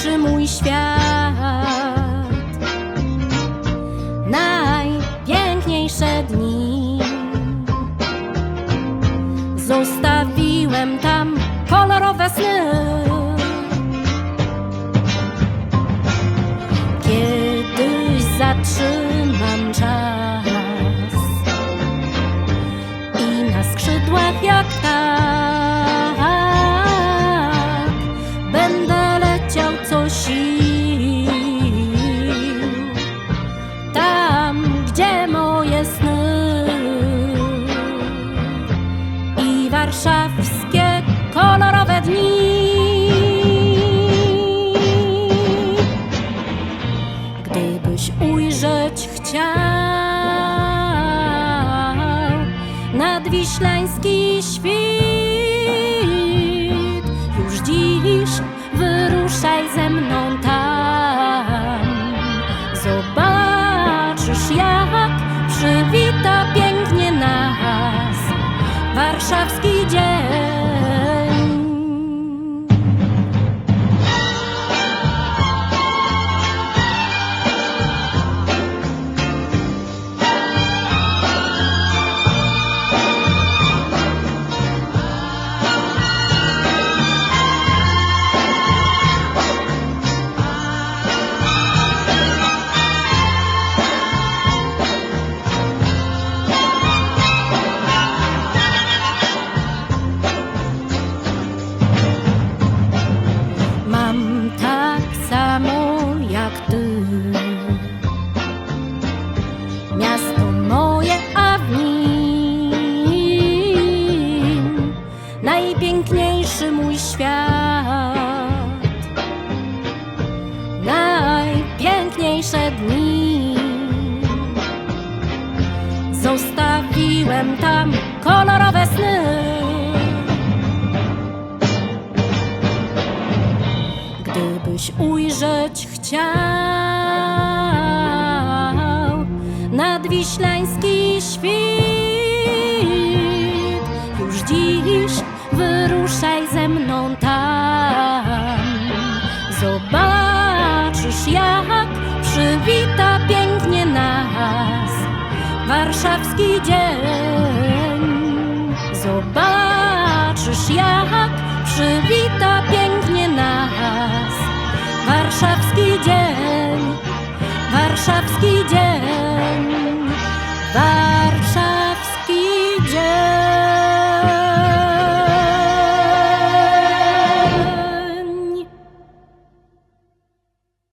najpiękniejszy mój świat. Najpiękniejsze dni zostawiłem warszawskie kolorowe dni. Gdybyś ujrzeć chciał nadwiślański świt, już dziś wyruszaj ze mną tam. Zobaczysz, jak warszawski dzień. Zostawiłem tam kolorowe sny. Gdybyś ujrzeć chciał nadwiślański świt, już dziś wyruszaj ze mną tam. Zobaczysz, jak przywita pięknie nas warszawski dzień. Zobaczysz, jak przywita pięknie